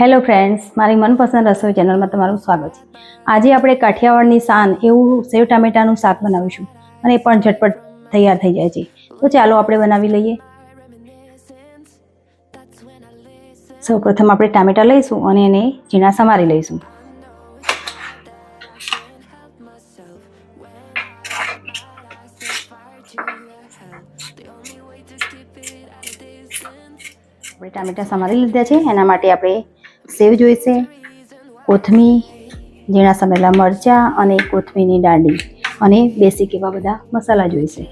Hello friends મારી મનપસંદ રસોઈ ચેનલમાં તમારું સ્વાગત છે. આજે આપણે કાઠિયાવાડની શાન એવું સેવ ટામેટાનું શાક બનાવીશું અને એ પણ ઝટપટ તૈયાર થઈ જાય છે. તો ચાલો આપણે બનાવી લઈએ. સૌ પ્રથમ આપણે ટામેટા લઈશું અને એને ઝીણા સમારી લઈશું. આપણે ટામેટા સમારી લીધા છે. એના માટે આપણે સેવ જોઈશે, કોથમીર, ઝીણા સમેલા મરચાં અને કોથમીરની દાંડી અને બેસિક એવા બધા મસાલા જોઈશે.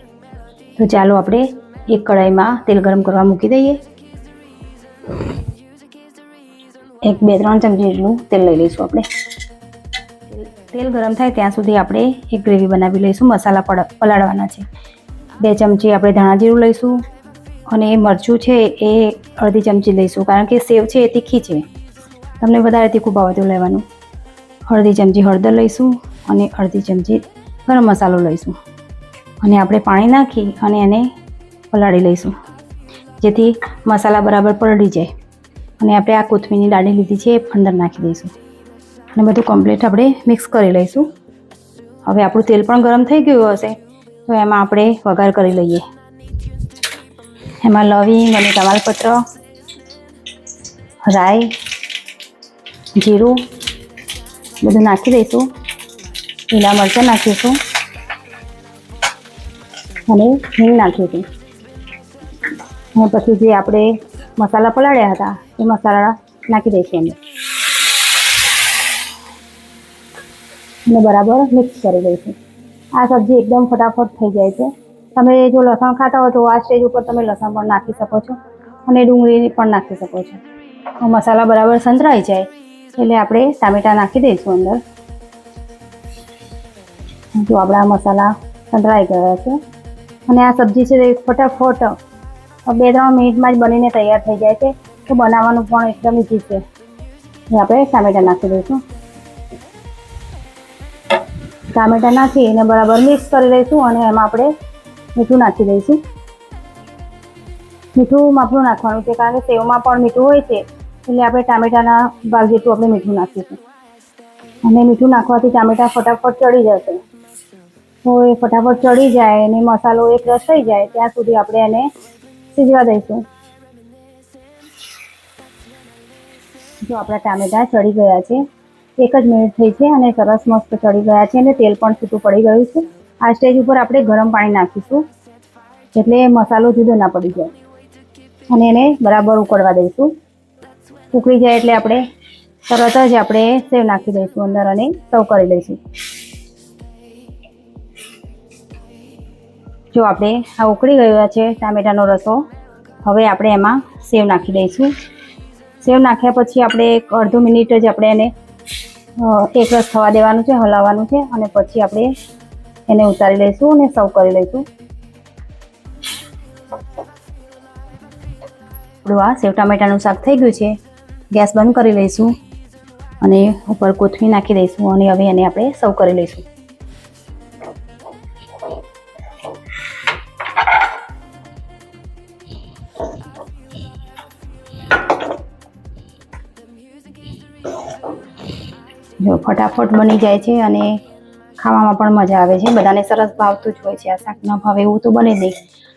તો ચાલો આપણે એક કઢાઈમાં તેલ ગરમ કરવા મૂકી દઈએ. એક, બે, ત્રણ ચમચી જેટલું તેલ લઈ લઈશું આપણે. તેલ ગરમ થાય ત્યાં સુધી આપણે એક ગ્રેવી બનાવી લઈશું, મસાલા પલાળવાના છે. બે ચમચી આપણે ધાણા જીરું લઈશું અને મરચું છે એ અડધી ચમચી લઈશું, કારણ કે સેવ છે એ તીખી છે. તમને વધારે તીખું ભાવે તો લેવાનું. અડધી ચમચી હળદર લઈશું અને અડધી ચમચી ગરમ મસાલો લઈશું. અને આપણે પાણી નાખી અને એને પલાળી લઈશું. જેથી મસાલા બરાબર પલળી જાય. અને આપણે આ કોથમીરની દાળી લીધી છે એ અંદર નાખી દઈશું. અને બધું કમ્પ્લીટ આપણે મિક્સ કરી લઈશું. હવે આપણું તેલ પણ ગરમ થઈ ગયું હશે, તો એમાં આપણે વઘાર કરી લઈએ. એમાં લવિંગ અને તમાલપત્ર, રાઈ જીરું, બધું નાખી દઈશું. લીલા મરચાં નાખીશું. અને હિંગ નાખીશું. અને પછી જે આપણે મસાલા પલાળ્યા હતા, એ મસાલા નાખી દઈશું અંદર અને બરાબર મિક્સ કરી દઈશું. આ સબ્જી એકદમ ફટાફટ થઈ જાય છે. તમે જો લસણ ખાતા હો તો આ સ્ટેજ ઉપર તમે લસણ પણ નાખી શકો છો. અને ડુંગળી પણ નાખી શકો છો. મસાલા બરાબર સંતરાઈ જાય. એટલે આપણે ટામેટા નાખી દઈશું અંદર. જો આપણા મસાલા ડ્રાય ગયા છે. અને આ સબ્જી છે એ ફટાફટ બે ત્રણ મિનિટમાં જ બનીને તૈયાર થઈ જાય છે. તો બનાવવાનું પણ એકદમ ઇઝી છે. એ આપણે ટામેટા નાખી દઈશું. ટામેટા નાખી એને બરાબર મિક્સ કરી દઈશું અને એમાં આપણે મીઠું નાખી દઈશું. મીઠું માપનું નાખવાનું છે કારણ કે સેવમાં પણ મીઠું હોય છે. એટલે આપણે ટામેટાના ભાગ જેટલું આપણે મીઠું નાખીશું. અને મીઠું નાખવાથી ટામેટા ફટાફટ ચડી જશે. તો એ ફટાફટ ચડી જાય અને મસાલો એક રસ થઈ જાય, ત્યાં સુધી આપણે એને સીજવા દઈશું. જો આપણા ટામેટા ચડી ગયા છે. એક જ મિનિટ થઈ છે અને સરસ મસ્ત ચડી ગયા છે અને તેલ પણ છૂટું પડી ગયું છે. આ સ્ટેજ ઉપર આપણે ગરમ પાણી નાખીશું એટલે મસાલો જુદો ના પડી જાય. અને એને બરાબર ઉકળવા દઈશું. ઉકળી જાય એટલે આપણે તરત જ આપણે સેવ નાખી દઈશું અંદર અને સર્વ કરી લઈશું. જો આપણે આ ઉકળી ગયો છે ટામેટાનો રસો, હવે આપણે એમાં સેવ નાખી દઈશું. સેવ નાખ્યા પછી આપણે એક અડધો મિનિટ જ આપણે એને એક રસ થવા દેવાનું છે, હલાવવાનું છે અને પછી આપણે એને ઉતારી લઈશું અને સર્વ કરી લઈશું. આપણું આ સેવ ટામેટાનું શાક થઈ ગયું છે. ગેસ બંધ કરી લઈશું અને ઉપર કોથમીર નાખી દઈશું અને હવે એને આપણે સર્વ કરી લઈશું. જો ફટાફટ બની જાય છે અને ખાવામાં પણ મજા આવે છે. બધાને સરસ ભાવતું જ હોય છે. આ શાક ન ભાવે એવું તો બને જ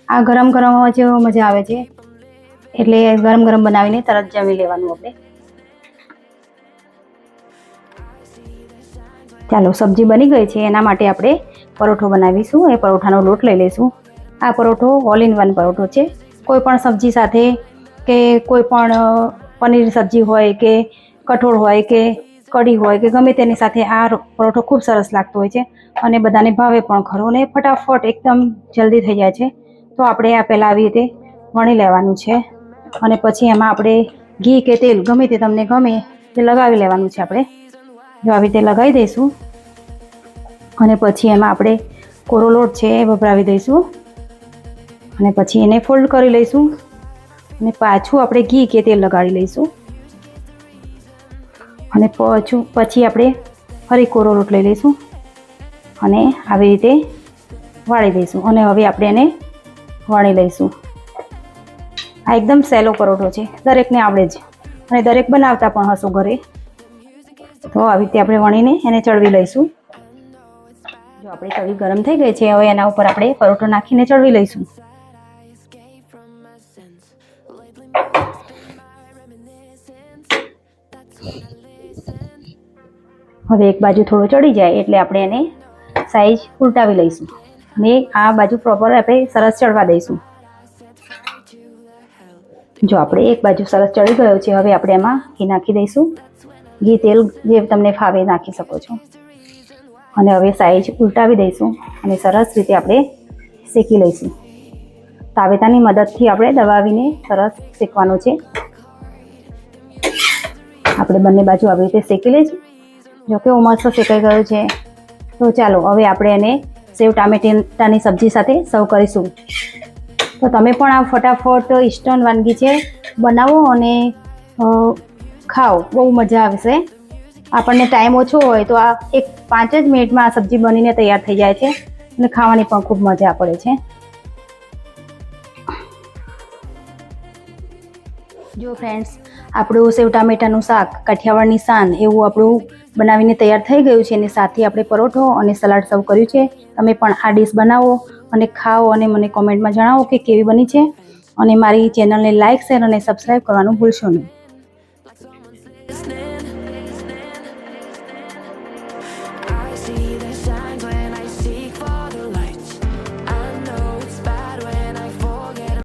આ ગરમ ગરમ જ મજા આવે છે. એટલે ગરમ ગરમ બનાવીને તરત જમી લેવાનું આપણે. ચાલો, સબ્જી બની ગઈ છે. એના માટે આપણે પરોઠો બનાવીશું. એ પરોઠાનો લોટ લઈ લઈશું. આ પરોઠો ઓલ ઇન વન પરોઠો છે. કોઈ પણ સબ્જી સાથે કે કોઈ પણ પનીર સબ્જી હોય કે કઠોળ હોય કે કઢી હોય કે ગમે તેની સાથે આ પરોઠો ખૂબ સરસ લાગતો હોય છે. અને બધાને ભાવે પણ ખરો. ને ફટાફટ એકદમ જલ્દી થઈ જાય છે. તો આપણે આ પહેલાં આવી રીતે વણી લેવાનું છે. અને પછી એમાં આપણે ઘી કે તેલ ગમે તે તમને ગમે તે લગાવી લેવાનું છે આપણે. જો આવી રીતે લગાવી દઈશું. અને પછી એમાં આપણે કોરો લોટ છે એ વપરાવી દઈશું. અને પછી એને ફોલ્ડ કરી લઈશું. અને પાછું આપણે ઘી કે તેલ લગાડી લઈશું. અને પાછું પછી આપણે ફરી કોરો લોટ લઈ લઈશું. અને આવી રીતે વાળી દઈશું. અને હવે આપણે એને વાળી લઈશું. આ એકદમ સહેલો પરોઠો છે, દરેકને આવડે જ. અને દરેક બનાવતા પણ હશો ઘરે. તો આવી રીતે આપણે વણીને એને ચડવી લઈશું. જો આપણી તવી ગરમ થઈ ગઈ છે, હવે એના ઉપર આપણે પરોઠો નાખીને ચડવી લઈશું. હવે એક બાજુ થોડો ચડી જાય એટલે આપણે એને સાઈઝ ઉલટાવી લઈશું. અને આ બાજુ પ્રોપર આપણે સરસ ચડવા દઈશું. જો આપણે એક બાજુ સરસ ચડી ગયો છે, હવે આપણે એમાં ઘી નાખી દઈશું. ઘી તેલ જે તમને ફાવે નાખી શકો છો. અને હવે સાઈજ ઉલટાવી દઈશું અને સરસ રીતે આપણે શેકી લઈશું. તાવેતાની મદદથી આપણે દબાવીને સરસ શેકવાનું છે. આપણે બંને બાજુ આવી રીતે શેકી લઈશું. જો કે મસ્ત શેકાઈ ગયું છે. તો ચાલો, હવે આપણે એને સેવ ટામેટાની સબ્જી સાથે સર્વ કરીશું. તો તમે પણ આ ફટાફટ ઇસ્ટર્ન વાનગી છે, બનાવો અને ખાઓ. બહુ મજા આવશે. આપણને ટાઈમ ઓછો હોય તો આ એક પાંચ જ મિનિટમાં આ સબ્જી બનીને તૈયાર થઈ જાય છે અને ખાવાની પણ ખૂબ મજા પડે છે. જો ફ્રેન્ડ્સ આપણું સેવ ટામેટાનું શાક, કાઠિયાવાડની શાન એવું આપણું બનાવીને તૈયાર થઈ ગયું છે અને સાથે આપણે પરોઠો અને સલાડ સર્વ કર્યું છે. તમે પણ આ ડીશ બનાવો. અને ખાઓ અને મને કોમેન્ટમાં જણાવો કે કેવી બની છે. અને મારી ચેનલને લાઇક શેર અને સબસ્ક્રાઈબ કરવાનું ભૂલશો નહીં.